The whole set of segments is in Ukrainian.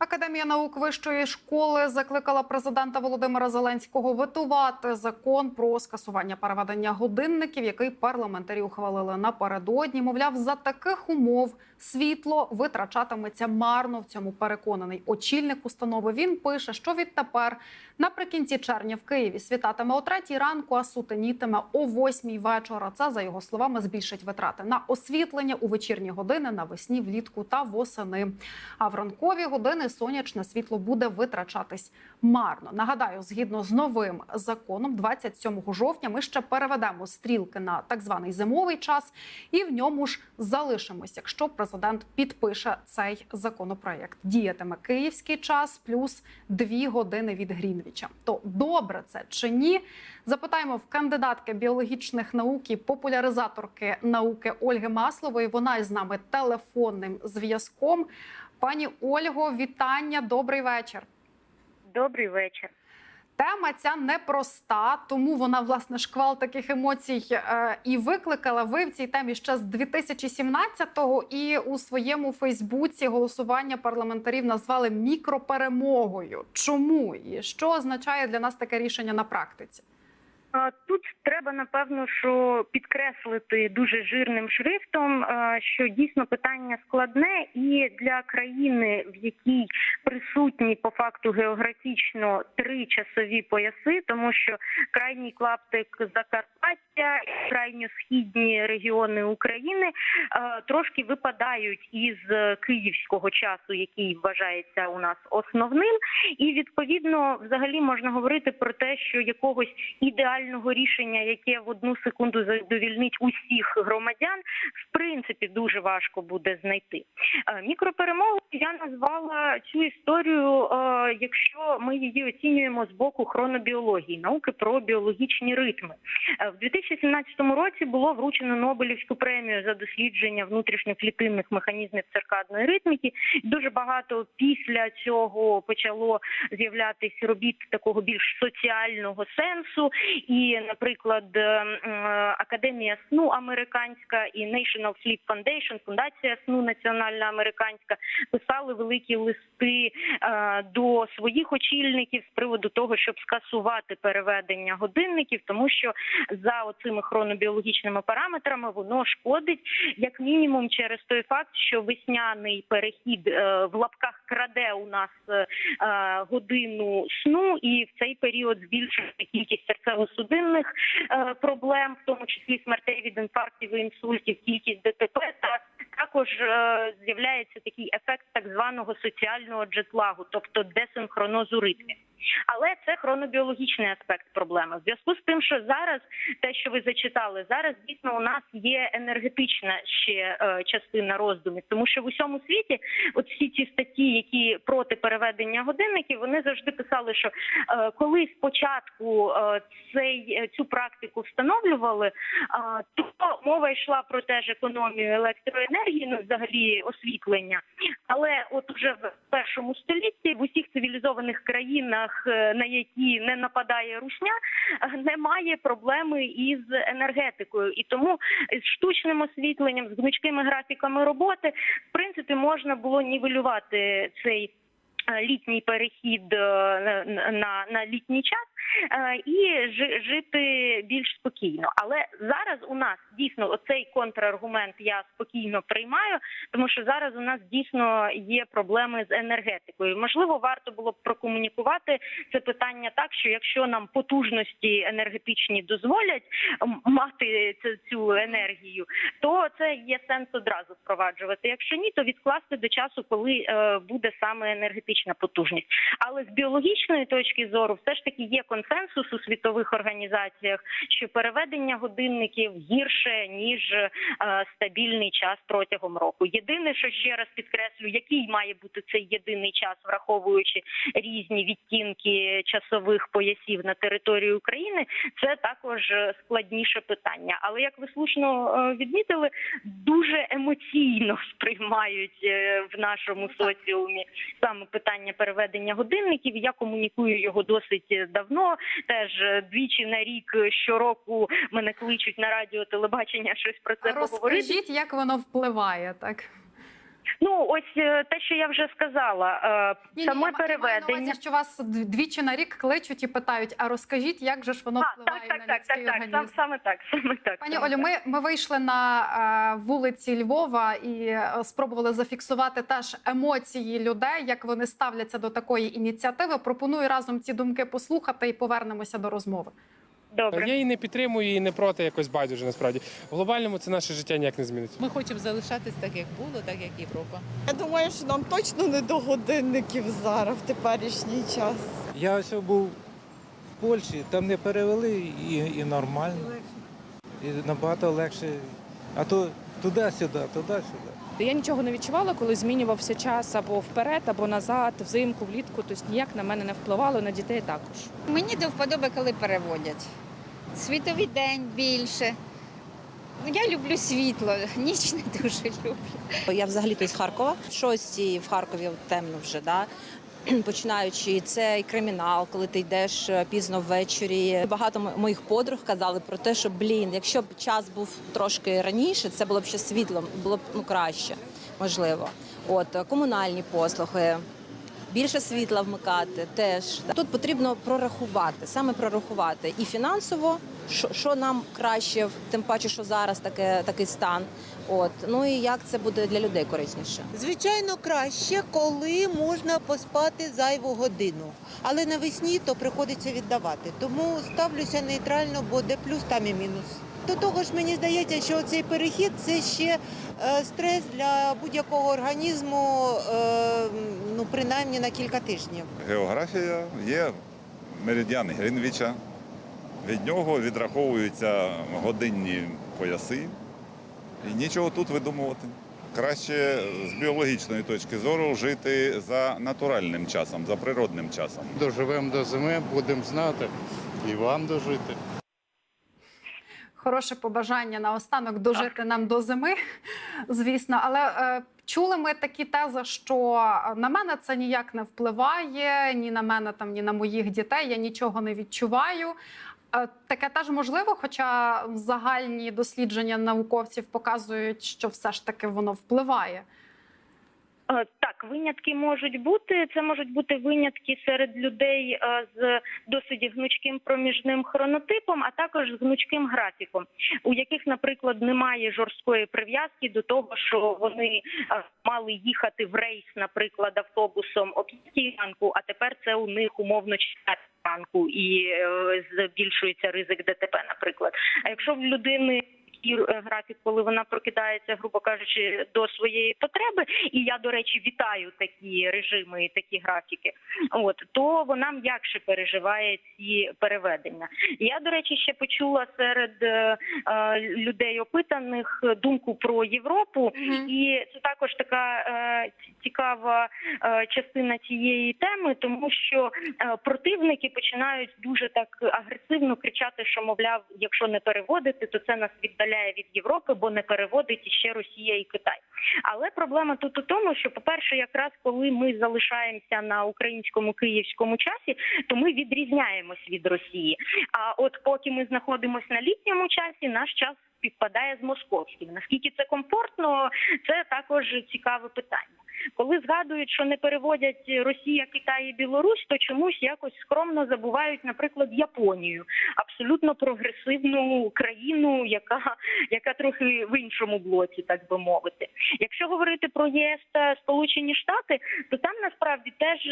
Академія наук вищої школи закликала президента Володимира Зеленського ветувати закон про скасування переведення годинників, який парламентарі ухвалили напередодні. Мовляв, за таких умов світло витрачатиметься марно. В цьому переконаний очільник установи. Він пише, що відтепер наприкінці червня в Києві світатиме о третій ранку, а сутенітиме о восьмій вечора. Це за його словами збільшить витрати на освітлення у вечірні години, навесні, влітку та восени. А в ранкові години сонячне світло буде витрачатись марно. Нагадаю, згідно з новим законом, 27 жовтня ми ще переведемо стрілки на так званий зимовий час, і в ньому ж залишимось, якщо президент підпише цей законопроект. Діятиме київський час плюс дві години від Грінвіча. То добре це чи ні? Запитаємо в кандидатки біологічних наук і популяризаторки науки Ольги Маслової. Вона із нами телефонним зв'язком. Пані Ольго, вітання, добрий вечір. Добрий вечір. Тема ця непроста, тому вона власне шквал таких емоцій е, і викликала. Ви в цій темі ще з 2017-го і у своєму Фейсбуці голосування парламентарів назвали мікроперемогою. Чому і що означає для нас таке рішення на практиці? Тут треба напевно, що підкреслити дуже жирним шрифтом, що дійсно питання складне, і для країни, в якій присутні по факту географічно три часові пояси, тому що крайній клаптик Закарпаття, крайньо-східні регіони України трошки випадають із київського часу, який вважається у нас основним, і відповідно взагалі можна говорити про те, що якогось ідеального рішення, яке в одну секунду задовільнить усіх громадян, в принципі дуже важко буде знайти. Е, Мікроперемогу я назвала цю історію, е, якщо ми її оцінюємо з боку хронобіології, науки про біологічні ритми. Е, В 2017 році було вручено Нобелівську премію за дослідження внутрішньоклітинних механізмів циркадної ритміки. Дуже багато після цього почало з'являтися робіт такого більш соціального сенсу. І, наприклад, е, е, Академія сну американська і National Sleep Foundation, фундація сну національна американська, писали великі листи е, до своїх очільників з приводу того, щоб скасувати переведення годинників, тому що за оцими хронобіологічними параметрами воно шкодить як мінімум через той факт, що весняний перехід в лапках краде у нас е, годину сну, і в цей період збільшується кількість серцево-судинних е, проблем, в тому числі смертей від інфарктів і інсультів, кількість ДТП та також е, з'являється такий ефект так званого соціального джетлагу, тобто десинхронозу ритмів. Але це хронобіологічний аспект проблеми. В зв'язку з тим, що зараз те, що ви зачитали, зараз дійсно у нас є енергетична ще е, частина роздумів, тому що в усьому світі, от всі ці статті, які проти переведення годинників, вони завжди писали, що е, коли спочатку е, цей е, цю практику встановлювали, е, то мова йшла про теж економію електроенергії, ну взагалі освітлення. Але от уже в першому столітті в усіх цивілізованих країнах, е, на які не нападає русня, е, немає проблеми із енергетикою, і тому з штучним освітленням, з гнучкими графіками роботи, в принципі, можна було нівелювати цей. Е, Літній перехід е, на, на, літній час е, і жи- жити більш спокійно. Але зараз у нас дійсно оцей контраргумент я спокійно приймаю, тому що зараз у нас дійсно є проблеми з енергетикою. Можливо, варто було б прокомунікувати це питання так, що якщо нам потужності енергетичні дозволять мати цю, енергію, то це є сенс одразу впроваджувати. Якщо ні, то відкласти до часу, коли буде саме енергетична потужність. Але з біологічної точки зору, все ж таки є консенсус у світових організаціях, що переведення годинників гірше ніж е, стабільний час протягом року. Єдине, що ще раз підкреслю, який має бути цей єдиний час, враховуючи різні відтінки часових поясів на території України, це також е, складніше питання. Але як ви слушно е, відмітили, дуже емоційно сприймають в нашому соціумі саме питання переведення годинників. Я комунікую його досить е, давно. Теж е, двічі на рік е, щороку мене кличуть на радіо, телебачення щось про це поговорити. Розкажіть, як воно впливає, так? Ну ось е, те, що я вже сказала, е, Ні, саме ні, я ма- я на увазі, що вас двічі на рік кличуть і питають: а розкажіть, як же ж воно А, впливає так, так, на так, людський так, так, організм? сам, саме так, саме так. Пані саме Олю, так. ми, ми вийшли на е, вулиці Львова і спробували зафіксувати теж емоції людей, як вони ставляться до такої ініціативи. Пропоную разом ці думки послухати і повернемося до розмови. Добре. Я її не підтримую і не проти якось байдуже насправді. В глобальному це наше життя ніяк не змінить. Ми хочемо залишатись так, як було, так як Європа. Я думаю, що нам точно не до годинників зараз в теперішній час. Я ось був в Польщі, там не перевели і, і нормально. І набагато легше. А то туди-сюди, туди-сюди. Я нічого не відчувала, коли змінювався час або вперед, або назад, взимку, влітку. Тобто ніяк на мене не впливало, на дітей також. Мені до вподоби, коли переводять. Світовий день більше. Ну, Я люблю світло, ніч не дуже люблю. Я взагалі-то з Харкова. В шостій в Харкові темно вже, да. Починаючи цей кримінал, коли ти йдеш е, пізно ввечері. Багато моїх подруг казали про те, що блін, якщо б час був трошки раніше, це було б ще світло, було б ну краще, можливо. От е, комунальні послуги. Більше світла вмикати теж тут потрібно прорахувати, саме прорахувати і фінансово, що, нам краще, тим паче, що зараз таке такий стан. От ну і як це буде для людей корисніше. Звичайно, краще, коли можна поспати зайву годину. Але навесні то приходиться віддавати. Тому ставлюся нейтрально, бо де плюс, там і мінус. До того ж, мені здається, що цей перехід це ще е, стрес для будь-якого організму, е, ну принаймні на кілька тижнів. Географія є меридіан Грінвіча. Від нього відраховуються годинні пояси. І нічого тут видумувати. Краще з біологічної точки зору жити за натуральним часом, за природним часом. Доживемо до зими, будемо знати і вам дожити. Хороше побажання наостанок дожити нам до зими, звісно. Але е, чули ми такі тези, що е, на мене це ніяк не впливає, ні на мене, там, ні на моїх дітей. Я нічого не відчуваю. Е, Таке теж можливо, хоча загальні дослідження науковців показують, що все ж таки воно впливає. Е, Так, винятки можуть бути. Це можуть бути винятки серед людей е, з досить гнучким проміжним хронотипом, а також з гнучким графіком, у яких, наприклад, немає жорсткої прив'язки до того, що вони е, мали їхати в рейс, наприклад, автобусом о 5 ранку, а тепер це у них умовно 4 ранку і збільшується ризик ДТП, наприклад. А якщо в людини такий е, графік, коли вона прокидається, грубо кажучи, до своєї потреби, і я, до речі, вітаю такі режими і такі графіки. От то вона м'якше переживає ці переведення. Я, до речі, ще почула серед е, е, людей опитаних думку про Європу, і це також така е, цікава е, частина цієї теми, тому що е, противники починають дуже так агресивно кричати, що мовляв, якщо не переводити, то це нас віддаляє від Європи, бо не переводить ще Росія і Китай. Але проблема тут у тому, що, по-перше, якраз коли ми залишаємося на українському київському часі, то ми відрізняємось від Росії. А от поки ми знаходимося на літньому часі, наш час співпадає з московським. Наскільки це комфортно, це також цікаве питання. Коли згадують, що не переводять Росія, Китай і Білорусь, то чомусь якось скромно забувають, наприклад, Японію, абсолютно прогресивну країну, яка, яка трохи в іншому блоці, так би мовити. Якщо говорити про ЄС та Сполучені Штати, то там насправді теж,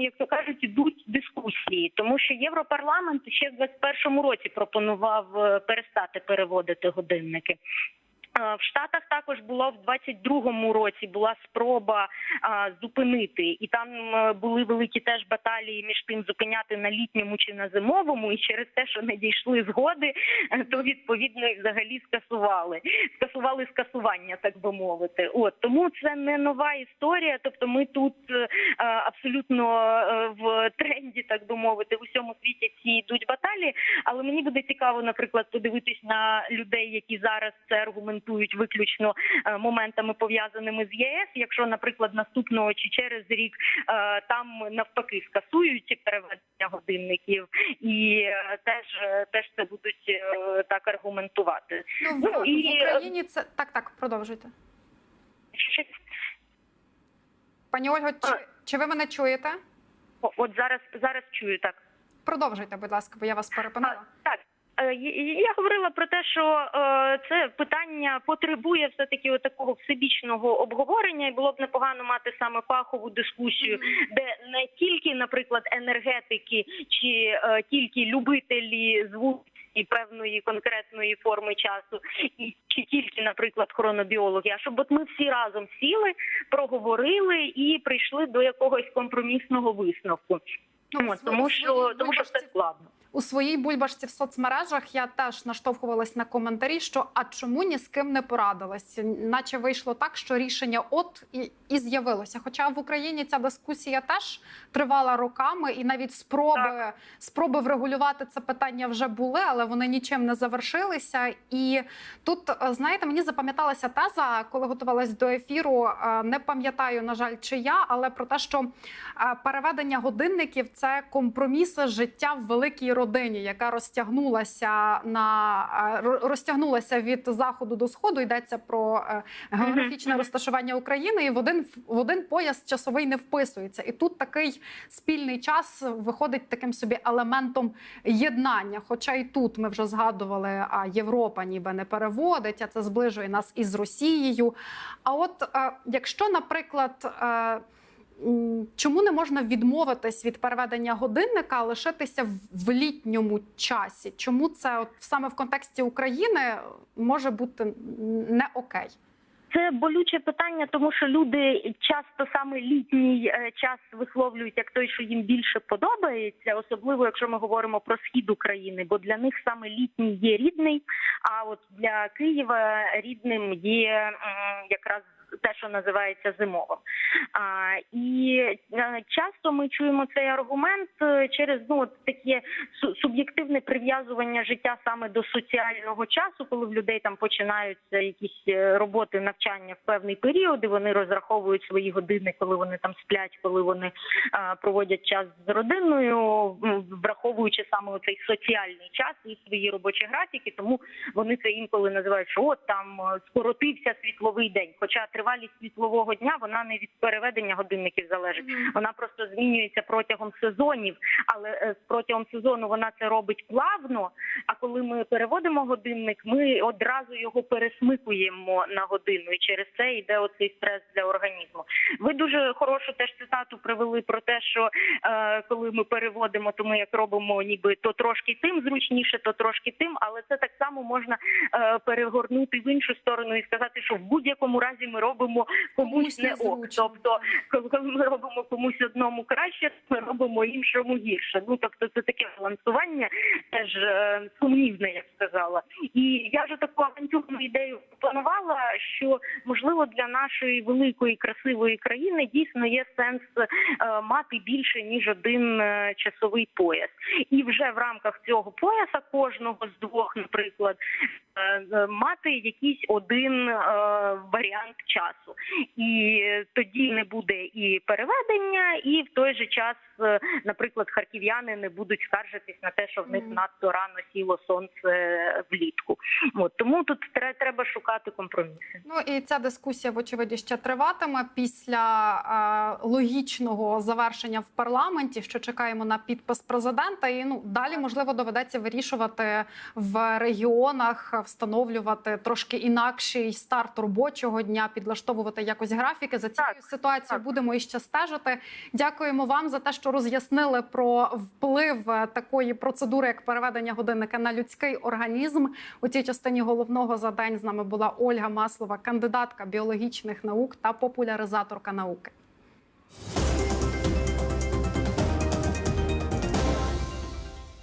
як то кажуть, ідуть дискусії, тому що Європарламент ще в 21-му році пропонував е, перестати переводити годинники. Е, В Штатах також було в 22-му році була спроба а, зупинити, і там е, були великі теж баталії між тим зупиняти на літньому чи на зимовому. І через те, що не дійшли згоди, е, то відповідно їх взагалі скасували. Скасували скасування, так би мовити. От тому це не нова історія. Тобто, ми тут е, е, абсолютно е, в тренді, так би мовити, в усьому світі ці йдуть баталії. Але мені буде цікаво, наприклад, подивитись на людей, які зараз це аргументують виключно е, моментами пов'язаними з ЄС. Якщо, наприклад, наступного чи через рік е, там навпаки скасують переведення годинників, і е, теж теж це будуть так аргументувати. Ну, в, Ну, і, в Україні це так, так, продовжуйте. Пані Ольго, чи, чи ви мене чуєте? О, От зараз зараз чую так. Продовжуйте, будь ласка, бо я вас перепинила. Так. Е, Я говорила про те, що е, це питання потребує все таки такого всебічного обговорення, і було б непогано мати саме фахову дискусію, де не тільки, наприклад, енергетики чи е, тільки любителі звуку і певної конкретної форми часу, і чи тільки, наприклад, хронобіологи, а щоб от ми всі разом сіли, проговорили і прийшли до якогось компромісного висновку. Ну, От, тому що тому що це складно. У своїй бульбашці в соцмережах я теж наштовхувалась на коментарі, що а чому ні з ким не порадилась? Наче вийшло так, що рішення от і, і з'явилося. Хоча в Україні ця дискусія теж тривала роками, і навіть спроби, спроби врегулювати це питання вже були, але вони нічим не завершилися. І тут, е, знаєте, мені запам'яталася теза, коли готувалась до ефіру. е, Не пам'ятаю, на жаль, чи я, але про те, що е, переведення годинників це компроміси життя в великій родині, яка розтягнулася на розтягнулася від заходу до сходу. Йдеться про е, географічне розташування України, і в один в один пояс часовий не вписується. І тут такий спільний час виходить таким собі елементом єднання. Хоча і тут ми вже згадували, а Європа ніби не переводить, а це зближує нас із Росією. А от е, якщо, наприклад, е, чому не можна відмовитись від переведення годинника, а лишитися в- літньому часі? Чому це от саме в контексті України може бути не окей? Це болюче питання, тому що люди часто саме літній е, час висловлюють як той, що їм більше подобається, особливо якщо ми говоримо про схід України, бо для них саме літній є рідний. А от для Києва рідним є якраз те, що називається зимовим. А, і е, часто ми чуємо цей аргумент е, через ну от таке суб'єктивне прив'язування життя саме до соціального часу, коли в людей там починаються якісь е, роботи, навчання в певний період, і вони розраховують свої години, коли вони там сплять, коли вони е, проводять час з родиною, враховуючи саме цей соціальний час і свої робочі графіки. Тому вони це інколи називають, що от там скоротився світловий день. Хоча тривалість світлового дня вона не від переведення годинників залежить. Вона просто змінюється протягом сезонів, але е, протягом сезону вона це робить плавно. А коли ми переводимо годинник, ми одразу його пересмикуємо на годину, і через це йде оцей стрес для організму. Ви дуже хорошу теж цитату привели про те, що е, коли ми переводимо, то ми як робимо, ніби то трошки тим зручніше, то трошки тим, але це так само можна е, перегорнути в іншу сторону і сказати, що в будь-якому разі ми робимо комусь Комусь не ок. Тобто, коли ми робимо комусь одному краще, ми робимо іншому гірше. Ну тобто, це таке балансування теж е, сумнівне, я б сказала. І я вже таку авантюрну ідею пропонувала, що можливо для нашої великої красивої країни дійсно є сенс е, мати більше ніж один е, часовий пояс, і вже в рамках цього пояса кожного з двох, наприклад, мати якийсь один варіант часу, і тоді не буде і переведення, і в той же час, е, наприклад, харків'яни не будуть скаржитись на те, що в них надто рано сіло сонце влітку. От тому тут тре- треба шукати компроміси. Ну і ця дискусія, вочевидь, ще триватиме після е, логічного завершення в парламенті. Що чекаємо на підпис президента, і ну далі можливо доведеться вирішувати в регіонах, встановлювати трошки інакший старт робочого дня, підлаштовувати якось графіки. За цією ситуацією будемо іще стежити. Дякуємо вам за те, що роз'яснили про вплив е, такої процедури, як переведення годинника на людський організм. У цій частині головного за день з нами була Ольга Маслова, кандидатка біологічних наук та популяризаторка науки.